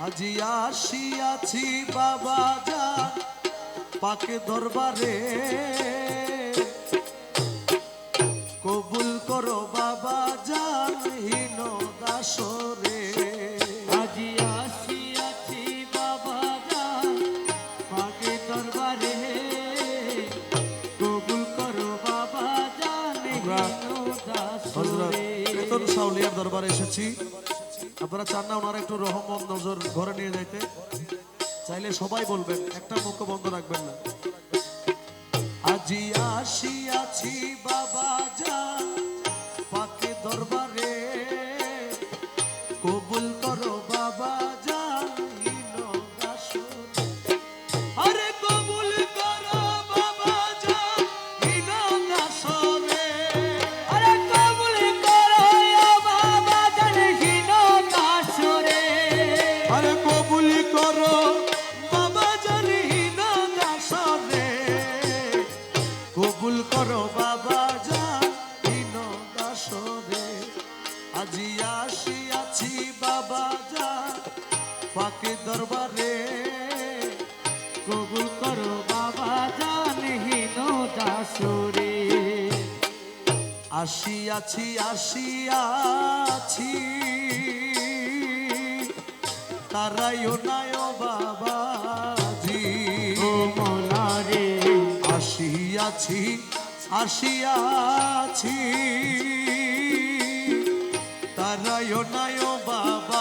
আজি আসিয়াছি বাবা যা পাকে দরবারে। কবুল করো বাবা জান হীন দাসরে। আজি আসিয়াছি বাবা যান পাকে দরবারে। কবুল করো বাবা জান আমরা হজরত বেতন সাউলিয়ার দরবারে এসেছি। আপনারা চান না ওনারা একটু রহমত নজর ঘরে নিয়ে যাইতে? চাইলে সবাই বলবেন, একটা মুখ বন্ধ রাখবেন না। আজি আসিয়াছি পাকে দরবারে কবুল করো বাবা জান হীন দাসরে। আসিয়াছি আসিয়াছি তারাইও নায় বাবাজি। ও মোলা রে আসিয়াছি আসিয়াছি তারায় নায় বাবাজি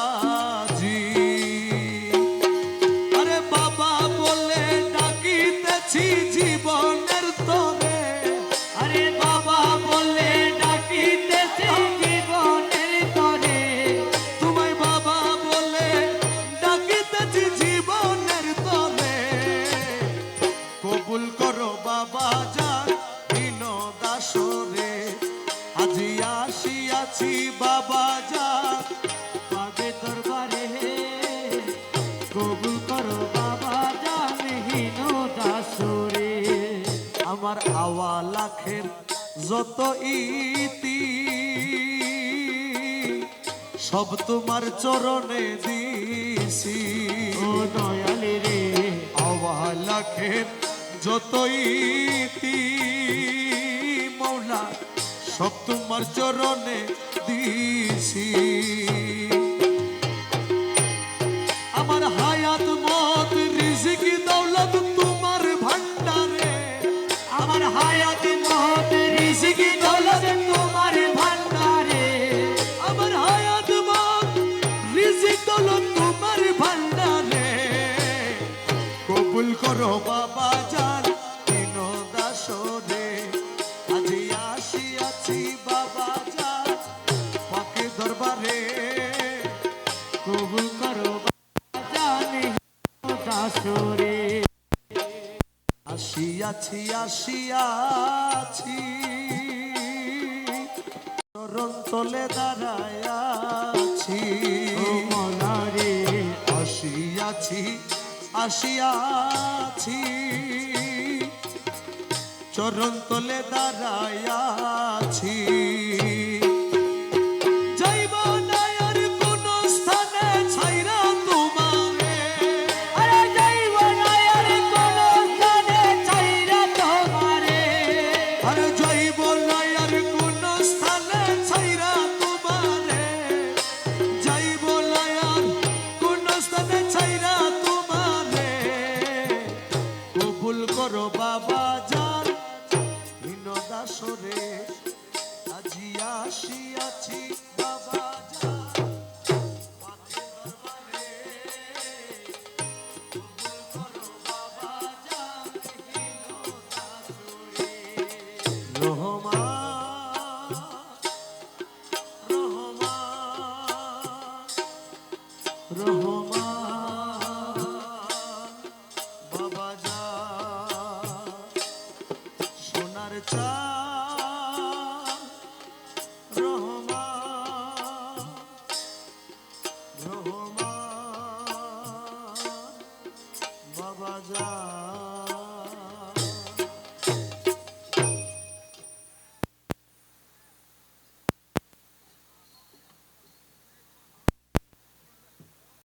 বাবা যান পাবে দরবারে। কবুল করো বাবা জান হীন দাসরে। আমার আওয়া লাখের যত ইতি সব তোমার চরণে দিছি ও দয়ালে রে। আওয়া লাখের যত ইতি মৌলা সব তোমার চরণে দিছি আমার হায়াত দাসরে আসিয়াছি আসিয়াছি। চরণ তলে দাঁড়ায়াছি ও মোলা রে আসিয়াছি আসিয়াছি। চরণ তলে দাঁড়ায়াছি করো বাবা যান ভিন্ন দাসরে আজি আসিয়াছি বাবা time.